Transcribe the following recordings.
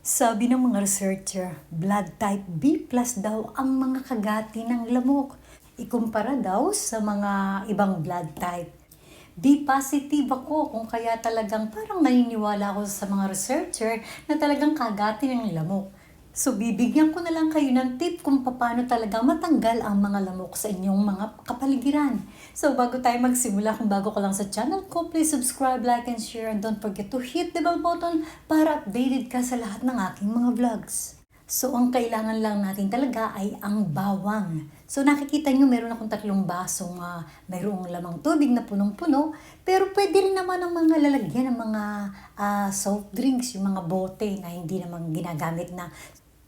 Sabi ng mga researcher, blood type B plus daw ang mga kagati ng lamok. Ikumpara daw sa mga ibang blood type. B positive ako kung kaya talagang parang naniniwala ako sa mga researcher na talagang kagati ng lamok. So bibigyan ko na lang kayo ng tip kung paano talaga matanggal ang mga lamok sa inyong mga kapaligiran. So bago tayo magsimula, kung bago ka lang sa channel ko, please subscribe, like, and share, and don't forget to hit the bell button para updated ka sa lahat ng aking mga vlogs. So ang kailangan lang natin talaga ay ang bawang. So nakikita nyo meron akong tatlong basong uh, mayroong lamang tubig na punong-puno. Pero pwede rin naman ang mga lalagyan ng mga ah, soft drinks, yung mga bote na hindi naman ginagamit na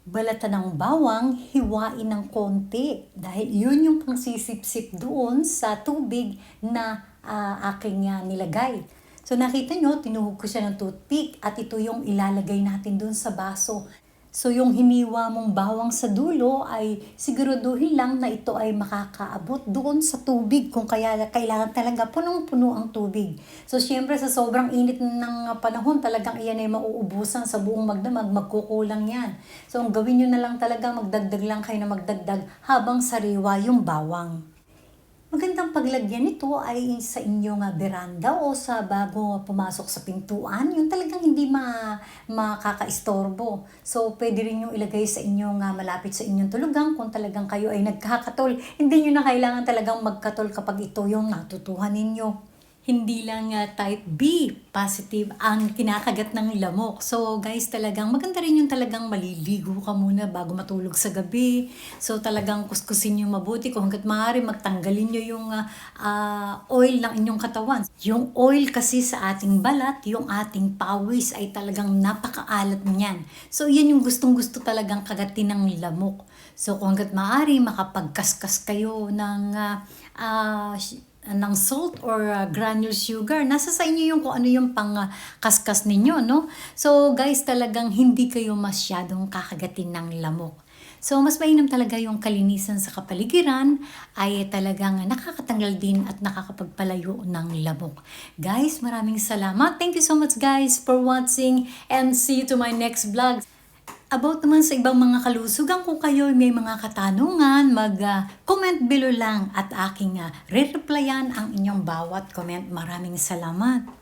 balatan ng bawang, hiwain ng konti. Dahil yun yung pangsisip-sip doon sa tubig na ah, aking ah, nilagay. So nakita nyo, tinuhog ko siya ng toothpick at ito yung ilalagay natin doon sa baso. So yung hiniwa mong bawang sa dulo ay siguraduhin lang na ito ay makakaabot doon sa tubig kung kaya kailangan talaga punong-puno ang tubig. So syempre sa sobrang init ng panahon talagang iyan ay mauubusan sa buong magdamag, magkukulang yan. So ang gawin nyo na lang talaga magdagdag lang kayo na magdagdag habang sariwa yung bawang. Magandang paglagyan nito ay sa inyong ah, beranda o sa bago pumasok sa pintuan, yung talagang hindi ma makakaistorbo. So, pwede rin yung ilagay sa inyong ah, malapit sa inyong tulugan kung talagang kayo ay nagkakatol. Hindi nyo na kailangan talagang magkatol kapag ito yung natutuhan ninyo hindi lang ah, type B positive ang kinakagat ng lamok. So guys, talagang maganda rin yung talagang maliligo ka muna bago matulog sa gabi. So talagang kuskusin yung mabuti kung hanggat maaari magtanggalin nyo yung ah, ah, oil ng inyong katawan. Yung oil kasi sa ating balat, yung ating pawis ay talagang napakaalat niyan. So yan yung gustong gusto talagang kagatin ng lamok. So kung hanggat maaari makapagkaskas kayo ng ah, ah, ng salt or uh, granule sugar. Nasa sa inyo yung kung ano yung pang uh, ninyo, no? So, guys, talagang hindi kayo masyadong kakagatin ng lamok. So, mas mainam talaga yung kalinisan sa kapaligiran ay talagang nakakatanggal din at nakakapagpalayo ng lamok. Guys, maraming salamat. Thank you so much guys for watching and see you to my next vlog. About naman sa ibang mga kalusugan, kung kayo may mga katanungan, mag-comment below lang at aking uh, re-replyan ang inyong bawat comment. Maraming salamat.